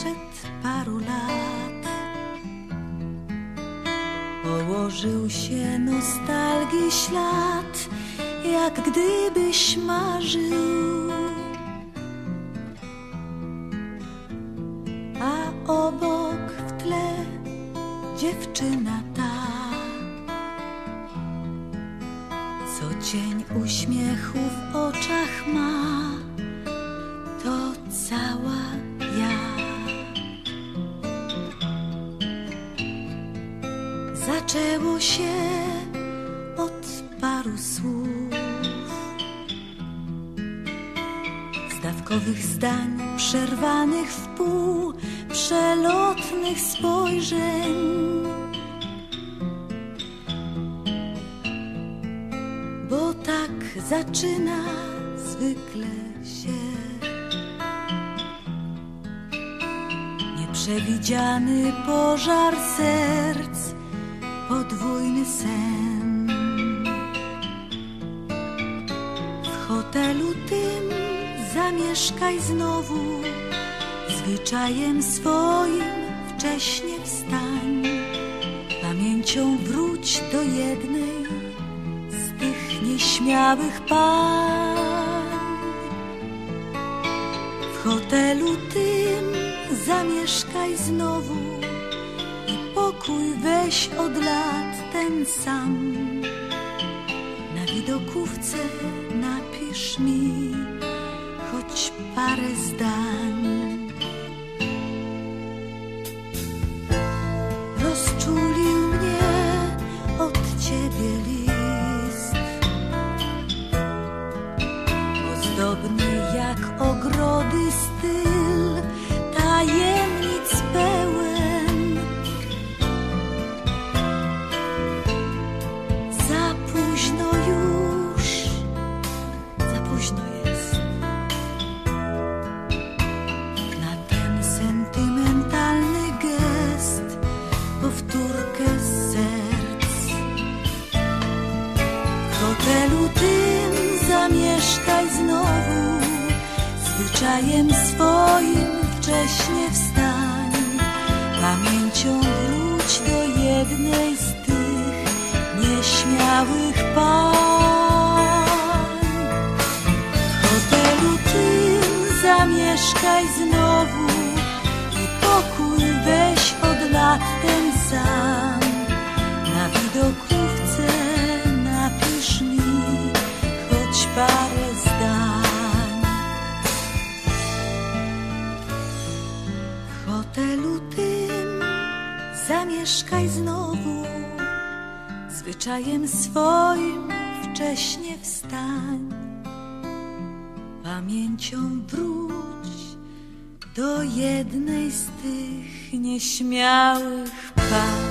sprzed paru lat. Położył się nostalgii ślad Jak gdybyś marzył. A obok w tle dziewczyna ta. Co cień uśmiechu w oczach ma To cała Zaczęło się od paru słów, zdawkowych zdań przerwanych w pół, przelotnych spojrzeń. Bo tak zaczyna zwykle się nieprzewidziany pożar serc podwójny sen. W hotelu tym zamieszkaj znowu, zwyczajem swoim wcześnie wstań. Pamięcią wróć do jednej z tych nieśmiałych pań. W hotelu tym zamieszkaj znowu pokój weź od lat ten sam. Na widokówce napisz mi choć parę zdań. Rozczulił mnie od ciebie list, ozdobny jak ogrody styl, zwyczajem swoim wcześnie wstań. Pamięcią wróć do jednej z tych nieśmiałych pań. W hotelu tym zamieszkaj znowu i pokój weź od lat ten sam. Na widokówce W hotelu tym zamieszkaj znowu, zwyczajem swoim wcześnie wstań. Pamięcią wróć do jednej z tych nieśmiałych pań.